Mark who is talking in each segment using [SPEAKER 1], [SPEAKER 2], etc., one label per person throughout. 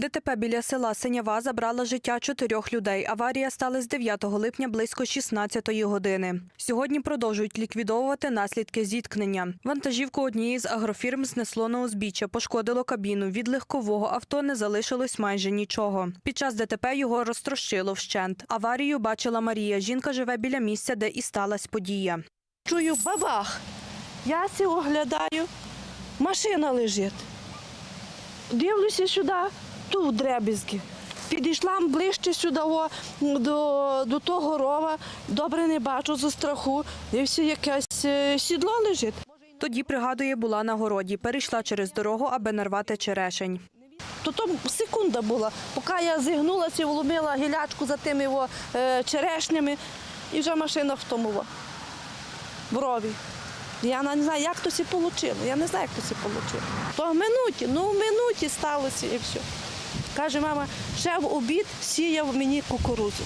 [SPEAKER 1] ДТП біля села Синява забрала життя чотирьох людей. Аварія сталася 9 липня близько 16 години. Сьогодні продовжують ліквідовувати наслідки зіткнення. Вантажівку однієї з агрофірм знесло на узбіччя, пошкодило кабіну. Від легкового авто не залишилось майже нічого. Під час ДТП його розтрощило вщент. Аварію бачила Марія. Жінка живе біля місця, де і сталася подія.
[SPEAKER 2] Чую бабах. Я сі оглядаю, машина лежить. Дивлюся сюди, тут дребізки. Підійшла ближче сюди о, до, до того рова, добре не бачу за страху. Дивлюся, якесь е, сідло лежить.
[SPEAKER 1] Тоді, пригадує, була на городі. Перейшла через дорогу, аби нарвати черешень.
[SPEAKER 2] То то секунда була, поки я зігнулася і вломила гілячку за тими о, е, черешнями, і вже машина в тому в рові. Я не знаю, як то сі вийшло. Я не знаю, як то сі вийшло. То в минуті, ну в минуті сталося і все. Каже, мама, ще в обід сіяв мені кукурудзу.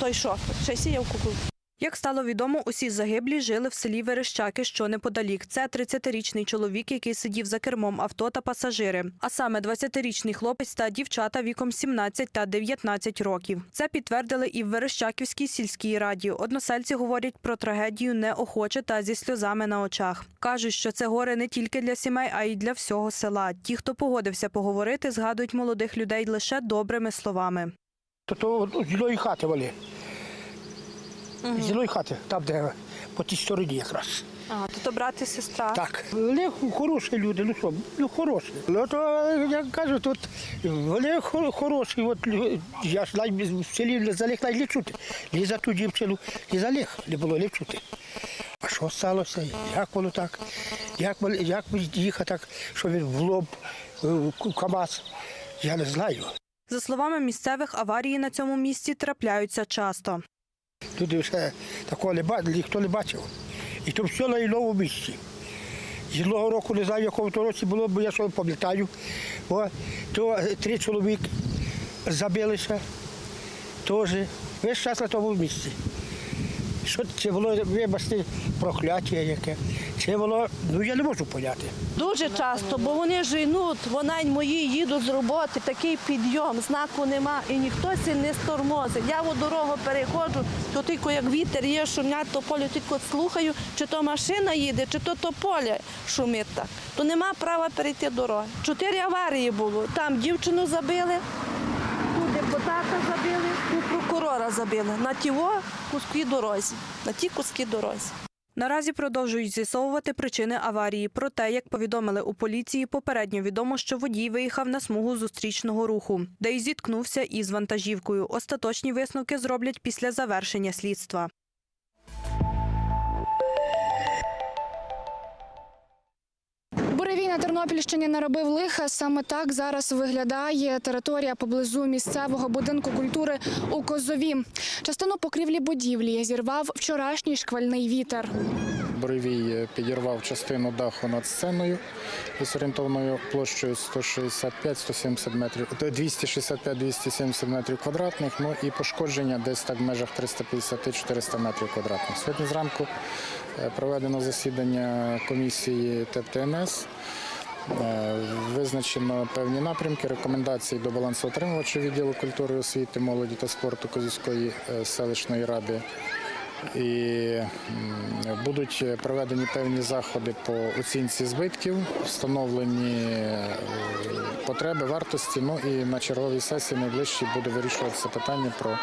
[SPEAKER 2] Той шофер, ще сіяв кукурудзу.
[SPEAKER 1] Як стало відомо, усі загиблі жили в селі Верещаки, що неподалік. Це 30-річний чоловік, який сидів за кермом авто та пасажири. А саме 20-річний хлопець та дівчата віком 17 та 19 років. Це підтвердили і в Верещаківській сільській раді. Односельці говорять про трагедію неохоче та зі сльозами на очах. Кажуть, що це горе не тільки для сімей, а й для всього села. Ті, хто погодився поговорити, згадують молодих людей лише добрими словами.
[SPEAKER 3] То то з хати вали. З зілої хати, там, де по тій стороні якраз.
[SPEAKER 1] А, то, то брат і сестра.
[SPEAKER 3] Так. Вони хороші люди, ну що, ну хороші. Ну то, я кажу, тут вони хо- хороші, от лю- я ж навіть в селі заліг навіть не чути. Ні за ту дівчину, ні за них не було не чути. А що сталося? Як воно так? Як, як їхати так, що він в лоб, е, в КАМАЗ? Я не знаю.
[SPEAKER 1] За словами місцевих, аварії на цьому місці трапляються часто.
[SPEAKER 3] Люди ще такого не бачили, ніхто не бачив. І то все на новому місці. З одного року не знаю, в якому то році було, бо я що пам'ятаю. То е, три чоловіки забилися теж. Весь час на тому місці. Що це було, вибачте, прокляття яке. Це було, ну я не можу поняти.
[SPEAKER 2] Дуже часто, бо вони женуть, вона й мої їдуть з роботи, такий підйом, знаку нема, і ніхто сі не стормозить. Я в дорогу переходжу, то тільки як вітер є, шумять, то поле тільки слухаю, чи то машина їде, чи то то поле шумить так. То нема права перейти дорогу. Чотири аварії було. Там дівчину забили, тут депутата забили, тут прокурора забили. На тіво куски дорозі, на ті куски дорозі.
[SPEAKER 1] Наразі продовжують з'ясовувати причини аварії. Проте, як повідомили у поліції, попередньо відомо, що водій виїхав на смугу зустрічного руху, де й зіткнувся із вантажівкою. Остаточні висновки зроблять після завершення слідства.
[SPEAKER 4] На Тернопільщині наробив лиха. Саме так зараз виглядає територія поблизу місцевого будинку культури у Козові. Частину покрівлі будівлі зірвав вчорашній шквальний вітер.
[SPEAKER 5] Буревій е, підірвав частину даху над сценою з орієнтовною площею 165-170 метрів, 265-270 метрів квадратних, ну і пошкодження десь так в межах 350-400 метрів квадратних. Сьогодні зранку е, проведено засідання комісії ТЕП-ТНС. Е, Визначено певні напрямки, рекомендації до балансоутримувача відділу культури, освіти, молоді та спорту Козівської е, селищної ради. І будуть проведені певні заходи по оцінці збитків, встановлені е, потреби, вартості. Ну і на черговій сесії найближчій буде вирішуватися питання про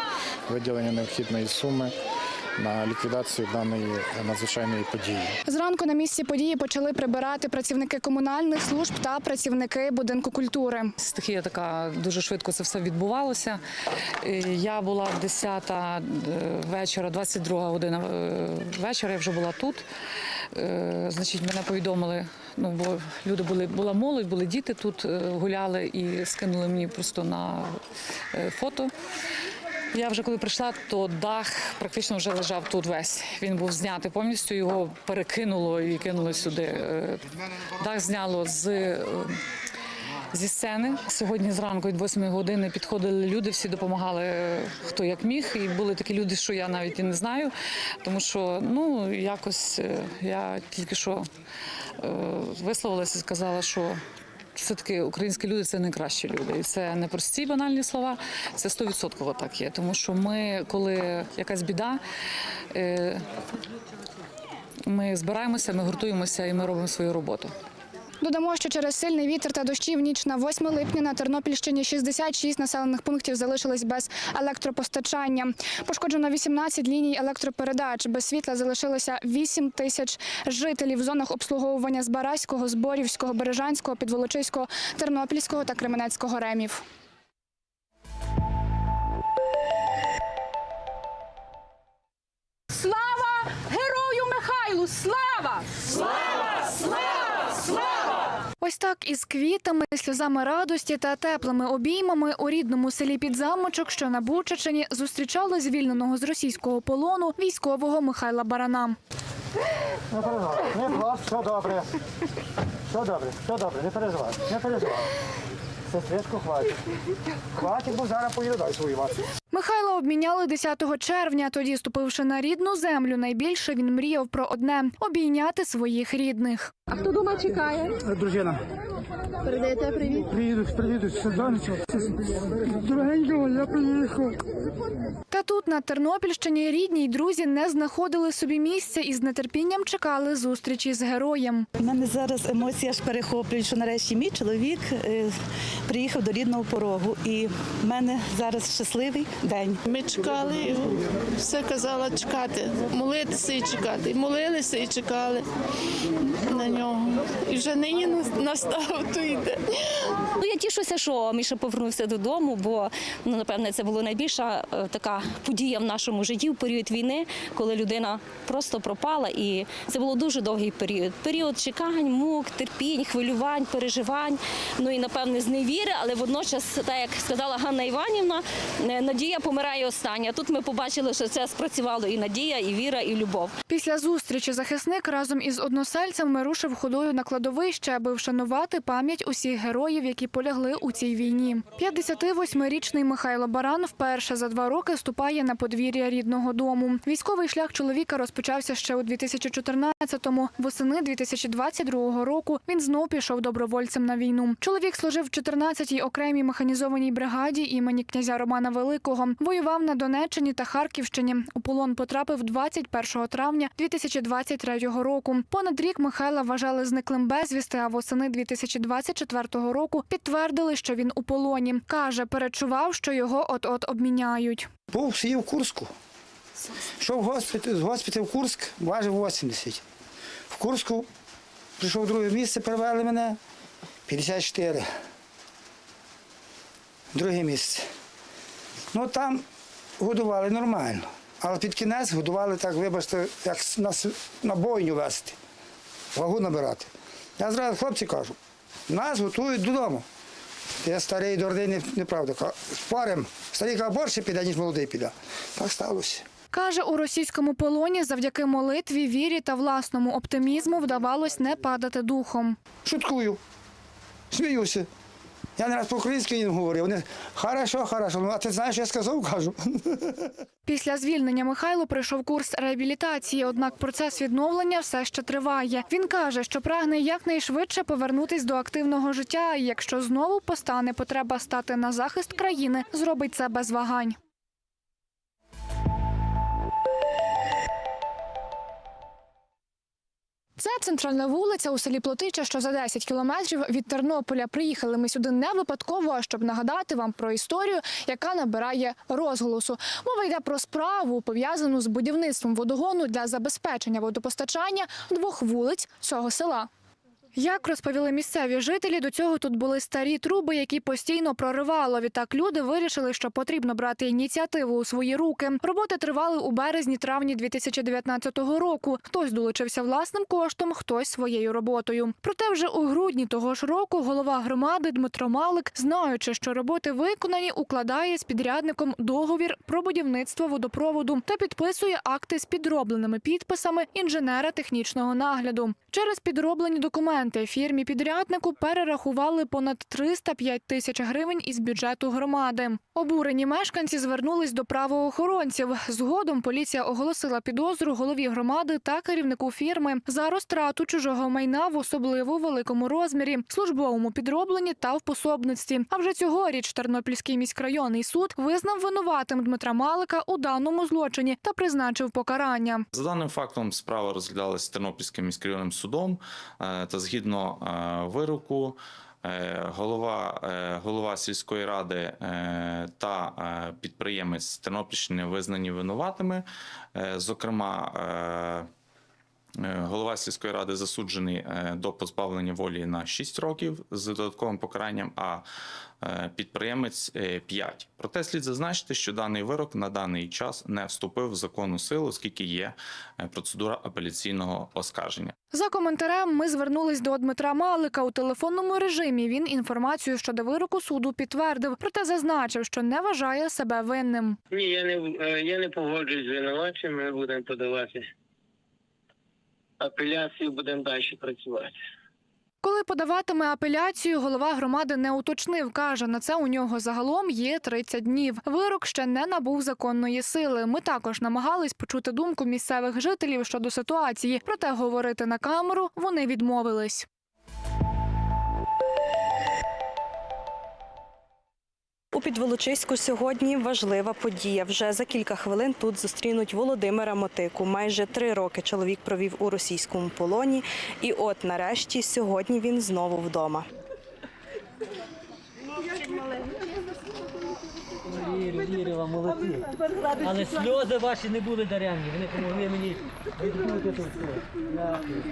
[SPEAKER 5] виділення необхідної суми на ліквідацію даної надзвичайної події.
[SPEAKER 4] Зранку на місці події почали прибирати працівники комунальних служб та працівники будинку культури.
[SPEAKER 6] Стихія така дуже швидко це все відбувалося. Е, Я була в 10 е, вечора, 22 година е, вечора. Я вже була тут. Значить, мене повідомили. Ну бо люди були була молодь, були діти тут гуляли і скинули мені просто на фото. Я вже коли прийшла, то дах практично вже лежав тут весь. Він був знятий повністю, його перекинуло і кинуло сюди. Е, Дах зняло з е, зі сцени. Сьогодні зранку від 8 години підходили люди, всі допомагали е, хто як міг. І були такі люди, що я навіть і не знаю. Тому що ну якось я тільки що висловилася і сказала, що все-таки українські люди це найкращі люди. І це не прості банальні слова, це 100% так є. Тому що ми, коли якась біда, е, ми збираємося, ми гуртуємося і ми робимо свою роботу.
[SPEAKER 4] Додамо, що через сильний вітер та дощі в ніч на 8 липня на Тернопільщині 66 населених пунктів залишились без електропостачання. Пошкоджено 18 ліній електропередач. Без світла залишилося 8 тисяч жителів в зонах обслуговування Збаразького, Зборівського, Бережанського, Підволочиського, Тернопільського та Кременецького ремів.
[SPEAKER 7] Слава герою Михайлу! Слава! Слава! Слава! Слава!
[SPEAKER 4] Ось так із квітами, сльозами радості та теплими обіймами у рідному селі Підзамочок, що на Бучачині, зустрічали звільненого з російського полону військового Михайла Барана.
[SPEAKER 3] Не переживай, не плач, все добре. Все добре, все добре, не переживай, не переживай. Сестричку хватить. Хватить, бо зараз поїду далі воювати.
[SPEAKER 4] Михайла обміняли 10 червня. Тоді, ступивши на рідну землю, найбільше він мріяв про одне обійняти своїх рідних. А хто дома чекає?
[SPEAKER 3] Дружина. Передаєте привіт? Приїду, приїду, донечко. Дорогенько, я приїхав.
[SPEAKER 4] Та тут на Тернопільщині рідні й друзі не знаходили собі місця і з нетерпінням чекали зустрічі з героєм.
[SPEAKER 8] У мене зараз емоції аж перехоплюють, що нарешті мій чоловік е, приїхав до рідного порогу. І в мене зараз щасливий день.
[SPEAKER 2] Ми чекали його, все казала чекати, молитися і чекати. І молилися і чекали на нього. І вже нині настав той день.
[SPEAKER 9] Ну я тішуся, що Міша повернувся додому, бо ну напевне це була найбільша е, така подія в нашому житті в період війни, коли людина просто пропала, і це було дуже довгий період. Період чекань, мук, терпінь, хвилювань, переживань. Ну і напевне зневіри, але водночас, так як сказала Ганна Іванівна, е, надія помирає остання. Тут ми побачили, що це спрацювало і надія, і віра, і любов.
[SPEAKER 4] Після зустрічі захисник разом із односельцями рушив ходою на кладовище, аби вшанувати пам'ять усіх героїв, які полягли у цій війні. 58-річний Михайло Баран вперше за два роки ступає на подвір'я рідного дому. Військовий шлях чоловіка розпочався ще у 2014-му. Восени 2022 року він знов пішов добровольцем на війну. Чоловік служив в 14-й окремій механізованій бригаді імені князя Романа Великого. Воював на Донеччині та Харківщині. У полон потрапив 21 травня 2023 року. Понад рік Михайла вважали зниклим безвісти, а восени 2024 року підтвердили, що він у полоні. Каже, перечував, що його от-от обміняють.
[SPEAKER 3] Був сидів в Курську. Йшов в госпіталь, з госпіталю в Курськ, важив 80. В Курську прийшов друге місце, перевели мене 54. Друге місце. Ну там годували нормально. Але під кінець годували так, вибачте, як на, на бойню вести, вагу набирати. Я зразу хлопці кажу, нас готують додому. Я старий дурний, не- неправда. Парим, старий каже, борше піде, ніж молодий піде. Так сталося.
[SPEAKER 4] Каже, у російському полоні завдяки молитві, вірі та власному оптимізму вдавалось не падати духом.
[SPEAKER 3] Шуткую, сміюся. Я не раз по-українськи їм говорив. Вони хорошо, хорошо. Ну, а ти знаєш, я сказав, кажу.
[SPEAKER 4] Після звільнення Михайло пройшов курс реабілітації, однак процес відновлення все ще триває. Він каже, що прагне якнайшвидше повернутись до активного життя. Якщо знову постане потреба стати на захист країни, зробить це без вагань. Це центральна вулиця у селі Плотича, що за 10 кілометрів від Тернополя. Приїхали ми сюди не випадково, а щоб нагадати вам про історію, яка набирає розголосу. Мова йде про справу, пов'язану з будівництвом водогону для забезпечення водопостачання двох вулиць цього села. Як розповіли місцеві жителі, до цього тут були старі труби, які постійно проривало. Відтак люди вирішили, що потрібно брати ініціативу у свої руки. Роботи тривали у березні-травні 2019 року. Хтось долучився власним коштом, хтось своєю роботою. Проте вже у грудні того ж року голова громади Дмитро Малик, знаючи, що роботи виконані, укладає з підрядником договір про будівництво водопроводу та підписує акти з підробленими підписами інженера технічного нагляду. Через підроблені документи Окупанти фірмі підряднику перерахували понад 305 тисяч гривень із бюджету громади. Обурені мешканці звернулись до правоохоронців. Згодом поліція оголосила підозру голові громади та керівнику фірми за розтрату чужого майна в особливо великому розмірі, службовому підробленні та в пособництві. А вже цьогоріч Тернопільський міськрайонний суд визнав винуватим Дмитра Малика у даному злочині та призначив покарання.
[SPEAKER 10] За даним фактом справа розглядалася Тернопільським міськрайонним судом е, та згідно е, вироку. е, Голова, е, голова сільської ради та підприємець Тернопільщини визнані винуватими. Зокрема, Голова сільської ради засуджений е, до позбавлення волі на 6 років з додатковим покаранням, а е, підприємець 5. Проте слід зазначити, що даний вирок на даний час не вступив в законну силу, оскільки є е, процедура апеляційного оскарження.
[SPEAKER 4] За коментарем ми звернулись до Дмитра Малика у телефонному режимі. Він інформацію щодо вироку суду підтвердив, проте зазначив, що не вважає себе винним.
[SPEAKER 11] Ні, я не е, я не погоджуюсь з винуваченням, ми будемо подавати апеляцію, будемо далі працювати.
[SPEAKER 4] Коли подаватиме апеляцію, голова громади не уточнив. каже, на це у нього загалом є 30 днів. Вирок ще не набув законної сили. Ми також намагались почути думку місцевих жителів щодо ситуації, проте говорити на камеру вони відмовились.
[SPEAKER 1] У Підволочиську сьогодні важлива подія. Вже за кілька хвилин тут зустрінуть Володимира Мотику. Майже три роки чоловік провів у російському полоні, і от нарешті сьогодні він знову вдома.
[SPEAKER 12] Молодці. Але сльози ваші не були даремні. Вони допомогли мені відбути тут все. Дякую.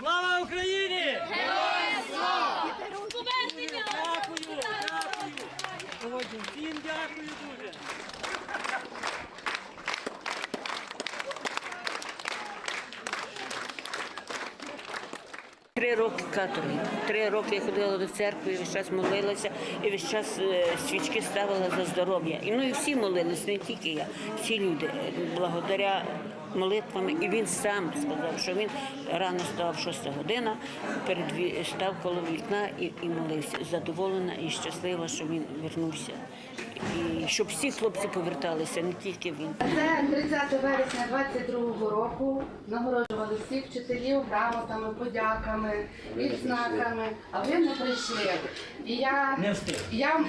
[SPEAKER 12] Слава Україні! Героям слава! Дякую, дякую! Всім дякую дуже!
[SPEAKER 13] Три роки каторги. Три роки я ходила до церкви, весь час молилася, і весь час е, свічки ставила за здоров'я. І ну і всі молились, не тільки я, всі люди, е, благодаря молитвами. І він сам сказав, що він рано став 6 година, перед став коло вікна і, і молився. Задоволена і щаслива, що він вернувся. І щоб всі хлопці поверталися, не тільки він.
[SPEAKER 2] Це 30 вересня 22 року нагороджували всіх вчителів грамотами, подяками, відзнаками, а ви не прийшли. І я, я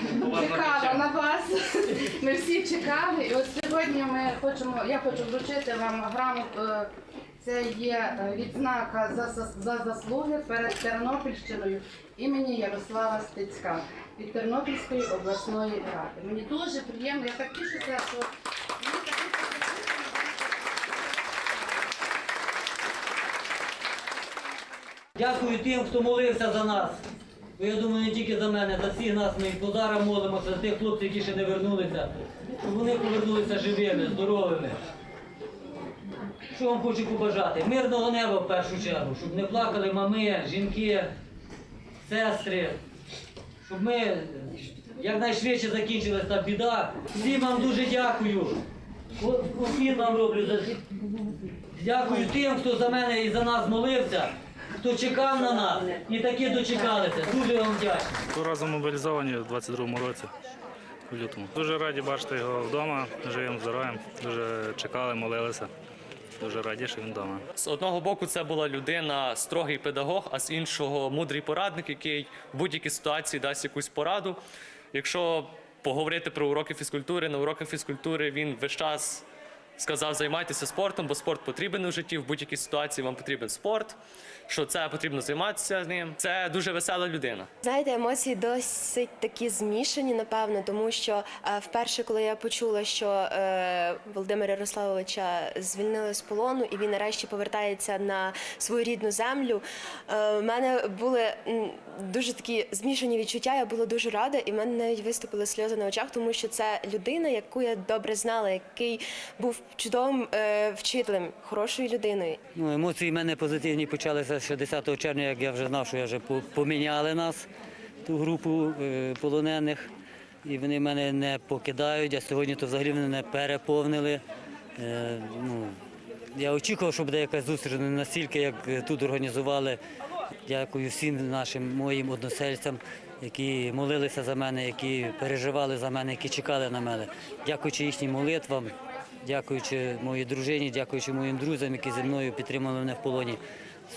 [SPEAKER 2] чекала на вас. Ми всі чекали. І от сьогодні ми хочемо, я хочу вручити вам грамоту. Це є е, відзнака за, за заслуги перед Тернопільщиною імені Ярослава Стецька від Тернопільської обласної ради. Мені дуже приємно, я так тішуся, що мені таке
[SPEAKER 12] Дякую тим, хто молився за нас. Бо я думаю, не тільки за мене, за всіх нас. Ми позара молимося, за тих хлопців, які ще не вернулися, щоб вони повернулися живими, здоровими. Що вам хочу побажати? Мирного неба в першу чергу, щоб не плакали мами, жінки, сестри, щоб ми якнайшвидше закінчилась та біда. Всім вам дуже дякую. Усім вам роблю Дякую тим, хто за мене і за нас молився, хто чекав на нас і таки дочекалися. Дуже вам.
[SPEAKER 14] Цього разу мобілізовані у 22-му році, в лютому. Дуже раді бачити його вдома, живим, здоровим. Дуже чекали, молилися. Дуже раді, що він вдома.
[SPEAKER 15] З одного боку, це була людина, строгий педагог, а з іншого мудрий порадник, який в будь-якій ситуації дасть якусь пораду. Якщо поговорити про уроки фізкультури, на уроках фізкультури він весь час сказав займайтеся спортом, бо спорт потрібен у житті. В будь-якій ситуації вам потрібен спорт. Що це потрібно займатися з ним. Це дуже весела людина.
[SPEAKER 16] Знаєте, емоції досить такі змішані, напевно, тому що е, вперше, коли я почула, що е, Володимира Ярославовича звільнили з полону і він нарешті повертається на свою рідну землю, е, в мене були дуже такі змішані відчуття. Я була дуже рада, і в мене навіть виступили сльози на очах, тому що це людина, яку я добре знала, який був чудовим е, вчителем, хорошою людиною.
[SPEAKER 12] Ну, емоції в мене позитивні почалися ще 10 червня, як я вже знав, що я вже поміняли нас, ту групу е, полонених. і вони мене не покидають, а сьогодні то взагалі вони не переповнили. Е, ну, я очікував, що буде якась зустріч, не настільки, як е, тут організували. Дякую всім нашим моїм односельцям, які молилися за мене, які переживали за мене, які чекали на мене. Дякуючи їхнім молитвам, дякуючи моїй дружині, дякуючи моїм друзям, які зі мною підтримали мене в полоні.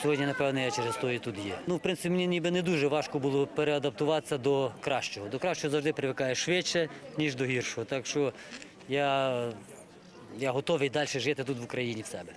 [SPEAKER 12] Сьогодні, напевно, я через то і тут є. Ну, в принципі, мені ніби не дуже важко було переадаптуватися до кращого. До кращого завжди привикаєш швидше, ніж до гіршого. Так що я, я готовий далі жити тут в Україні в себе.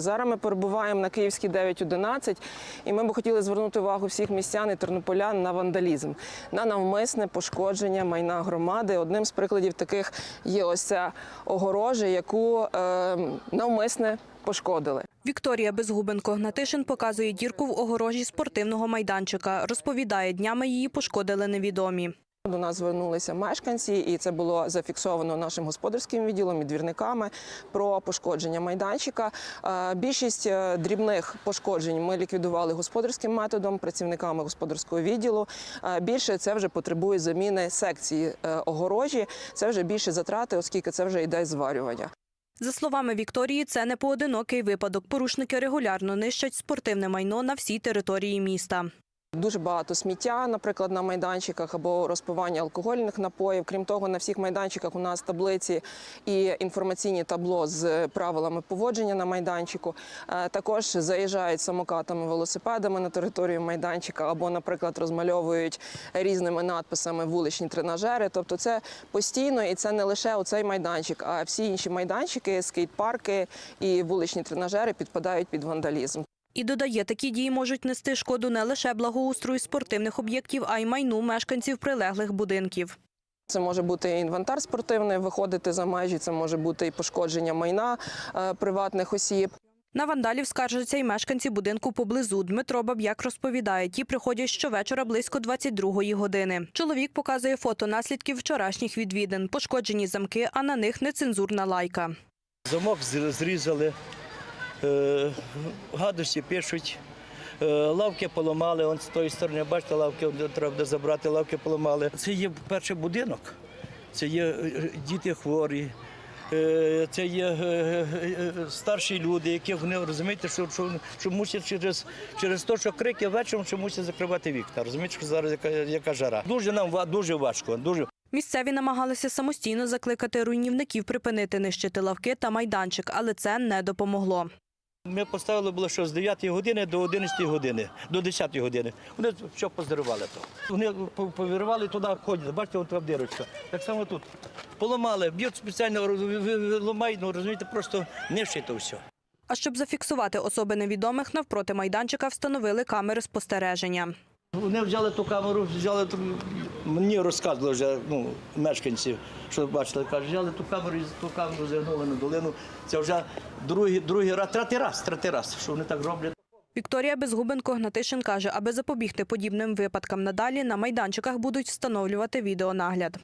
[SPEAKER 17] Зараз ми перебуваємо на Київській 9.11 і ми б хотіли звернути увагу всіх містян і тернополян на вандалізм, на навмисне пошкодження майна громади. Одним з прикладів таких є ось ця огорожа, яку е, навмисне пошкодили.
[SPEAKER 1] Вікторія Безгубенко Гнатишин показує дірку в огорожі спортивного майданчика. Розповідає, днями її пошкодили невідомі.
[SPEAKER 17] До нас звернулися мешканці, і це було зафіксовано нашим господарським відділом і двірниками про пошкодження майданчика. Е, Більшість е, дрібних пошкоджень ми ліквідували господарським методом, працівниками господарського відділу. Е, Більше це вже потребує заміни секції огорожі. Це вже більше затрати, оскільки це вже йде зварювання.
[SPEAKER 1] За словами Вікторії, це не поодинокий випадок. Порушники регулярно нищать спортивне майно на всій території міста.
[SPEAKER 17] Дуже багато сміття, наприклад, на майданчиках або розпивання алкогольних напоїв. Крім того, на всіх майданчиках у нас таблиці і інформаційні табло з правилами поводження на майданчику. Е, Також заїжджають самокатами, велосипедами на територію майданчика, або, наприклад, розмальовують різними надписами вуличні тренажери. Тобто, це постійно і це не лише оцей майданчик, а всі інші майданчики, скейт-парки і вуличні тренажери підпадають під вандалізм.
[SPEAKER 1] І додає, такі дії можуть нести шкоду не лише благоустрою спортивних об'єктів, а й майну мешканців прилеглих будинків.
[SPEAKER 17] Це може бути і інвентар спортивний, виходити за межі, це може бути і пошкодження майна е, приватних осіб.
[SPEAKER 1] На вандалів скаржаться й мешканці будинку поблизу. Дмитро Баб'як розповідає, ті приходять щовечора близько 22-ї години. Чоловік показує фото наслідків вчорашніх відвідин, пошкоджені замки, а на них нецензурна лайка.
[SPEAKER 18] Замок зрізали, гадості пишуть. е, Лавки поламали, он з тої сторони, бачите, лавки треба буде забрати, лавки поламали. Це є перший будинок, це є е, діти хворі, е, це є е, е, е, старші люди, які вони розумієте, що, що, що мусять через, через те, що крики вечором, що мусять закривати вікна. Розумієте, що зараз яка, яка жара. Дуже нам дуже важко. Дуже
[SPEAKER 1] Місцеві намагалися самостійно закликати руйнівників припинити нищити лавки та майданчик, але це не допомогло.
[SPEAKER 18] Ми поставили було, що з 9 години до 11 години, до 10 години. Вони все поздарували то. Вони повірвали туди, ходять. Бачите, от там дирочка. Так само тут. Поламали, б'ють спеціально, ламають, ну розумієте, просто нищить то все.
[SPEAKER 1] А щоб зафіксувати особи невідомих, навпроти майданчика встановили камери спостереження.
[SPEAKER 18] Вони взяли ту камеру, взяли ту, мені розказували вже ну, мешканці, що бачили, кажуть, взяли ту камеру і ту камеру загнули на долину. Це вже другий, другий раз, третій раз, третій раз, що вони так роблять.
[SPEAKER 1] Вікторія Безгубенко Гнатишин каже, аби запобігти подібним випадкам надалі, на майданчиках будуть встановлювати відеонагляд.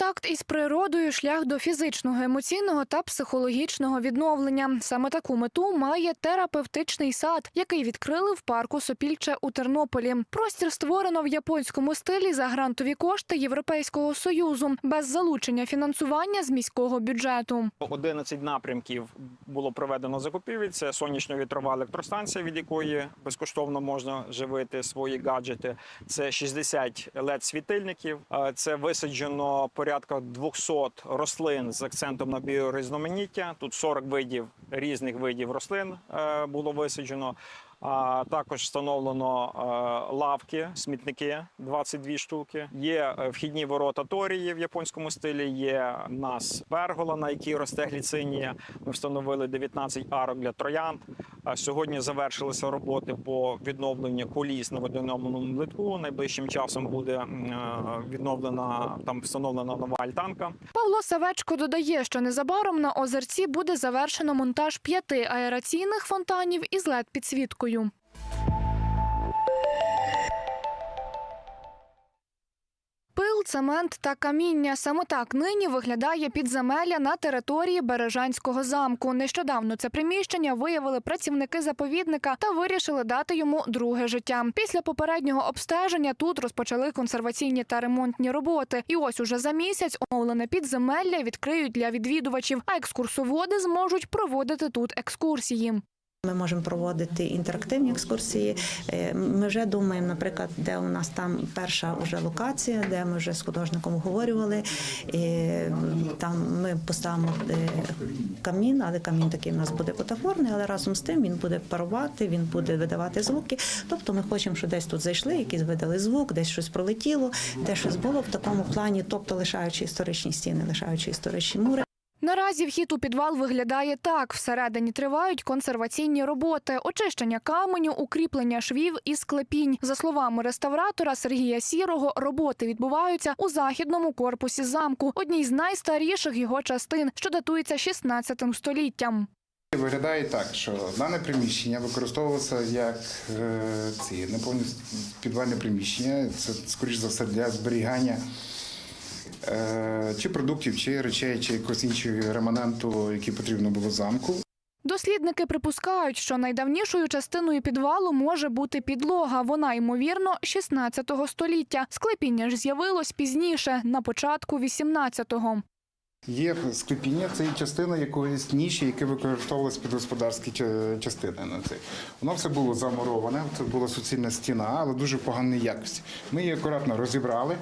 [SPEAKER 4] Контакт із природою шлях до фізичного, емоційного та психологічного відновлення. Саме таку мету має терапевтичний сад, який відкрили в парку Сопільче у Тернополі. Простір створено в японському стилі за грантові кошти Європейського союзу без залучення фінансування з міського бюджету.
[SPEAKER 19] 11 напрямків було проведено закупівель. Це сонячно-вітрова електростанція, від якої безкоштовно можна живити свої гаджети. Це 60 led світильників. Е, Це висаджено порядка 200 рослин з акцентом на біорізноманіття. Тут 40 видів різних видів рослин е, було висаджено. А також встановлено е, лавки, смітники 22 штуки. Є е, вхідні ворота торії в японському стилі. Є в нас пергола, на якій росте гліцинія. Ми встановили 19 арок для троян. Сьогодні завершилися роботи по відновленню коліс на водяному литку. Найближчим часом буде е, відновлена там встановлена нова альтанка.
[SPEAKER 4] Павло Савечко додає, що незабаром на озерці буде завершено монтаж п'яти аераційних фонтанів із led підсвіткою. Пил цемент та каміння. Саме так нині виглядає підземелля на території Бережанського замку. Нещодавно це приміщення виявили працівники заповідника та вирішили дати йому друге життя. Після попереднього обстеження тут розпочали консерваційні та ремонтні роботи. І ось уже за місяць оновлене підземелля відкриють для відвідувачів, а екскурсоводи зможуть проводити тут екскурсії.
[SPEAKER 20] Ми можемо проводити інтерактивні екскурсії. Е, Ми вже думаємо, наприклад, де у нас там перша вже локація, де ми вже з художником обговорювали. І Там ми поставимо е, камін, але камін такий у нас буде бутафорний, але разом з тим він буде парувати, він буде видавати звуки. Тобто ми хочемо, що десь тут зайшли, якісь видали звук, десь щось пролетіло, де щось було в такому плані, тобто лишаючи історичні стіни, лишаючи історичні мури.
[SPEAKER 4] Наразі вхід у підвал виглядає так: всередині тривають консерваційні роботи, очищення каменю, укріплення швів і склепінь. За словами реставратора Сергія Сірого, роботи відбуваються у західному корпусі замку, одній з найстаріших його частин, що датується 16 століттям.
[SPEAKER 5] Виглядає так, що дане приміщення використовувалося як е, ці неповні підвальне приміщення. Це скоріш за все для зберігання чи продуктів, чи речей, чи якогось іншого реманенту, який потрібно було замку.
[SPEAKER 4] Дослідники припускають, що найдавнішою частиною підвалу може бути підлога. Вона ймовірно 16 століття. Склепіння ж з'явилось пізніше, на початку 18-го.
[SPEAKER 5] Є склепіння, це є частина якоїсь ніші, яке використовувалось під господарські частини. На це воно все було замуроване. Це була суцільна стіна, але дуже поганої якості. Ми її акуратно розібрали,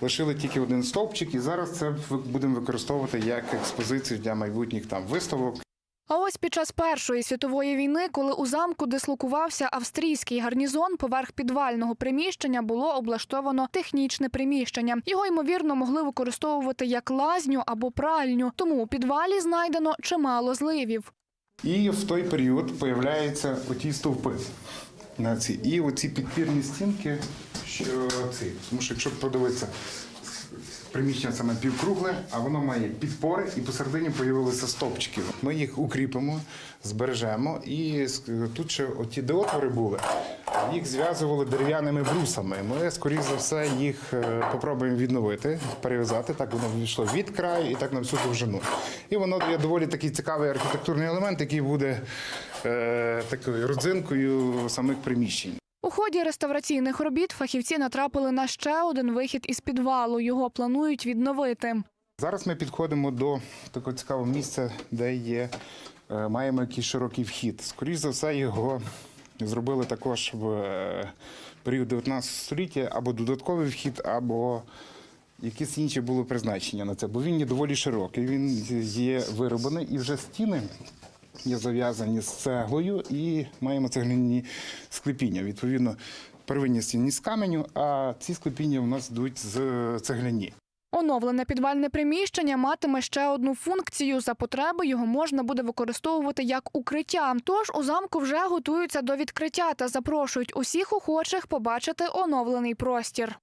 [SPEAKER 5] лишили тільки один стовпчик, і зараз це будемо використовувати як експозицію для майбутніх там виставок.
[SPEAKER 4] А ось під час Першої світової війни, коли у замку дислокувався австрійський гарнізон, поверх підвального приміщення було облаштовано технічне приміщення. Його ймовірно могли використовувати як лазню або пральню. Тому у підвалі знайдено чимало зливів.
[SPEAKER 5] І в той період появляються оті стовпи. На ці. І оці підпірні стінки, що ці. Тому що якщо подивитися, приміщення саме півкругле, а воно має підпори, і посередині появилися стовпчики. Ми їх укріпимо, збережемо. І тут ще оті де отвори були, їх зв'язували дерев'яними брусами. Ми, скоріш за все, їх е, попробуємо відновити, перев'язати. Так воно вийшло від краю і так на всю довжину. І воно є доволі такий цікавий архітектурний елемент, який буде е, такою родзинкою самих приміщень.
[SPEAKER 4] У ході реставраційних робіт фахівці натрапили на ще один вихід із підвалу. Його планують відновити.
[SPEAKER 5] Зараз ми підходимо до такого цікавого місця, де є, е, маємо якийсь широкий вхід. Скоріше за все, його зробили також в е, період 19 століття або додатковий вхід, або якесь інше було призначення на це, бо він є доволі широкий. Він є вироблений і вже стіни. Є зав'язані з цеглою і маємо цегляні склепіння. Відповідно, первинні стіни з каменю, а ці склепіння у нас йдуть з цегляні.
[SPEAKER 4] Оновлене підвальне приміщення матиме ще одну функцію. За потреби його можна буде використовувати як укриття. Тож у замку вже готуються до відкриття та запрошують усіх охочих побачити оновлений простір.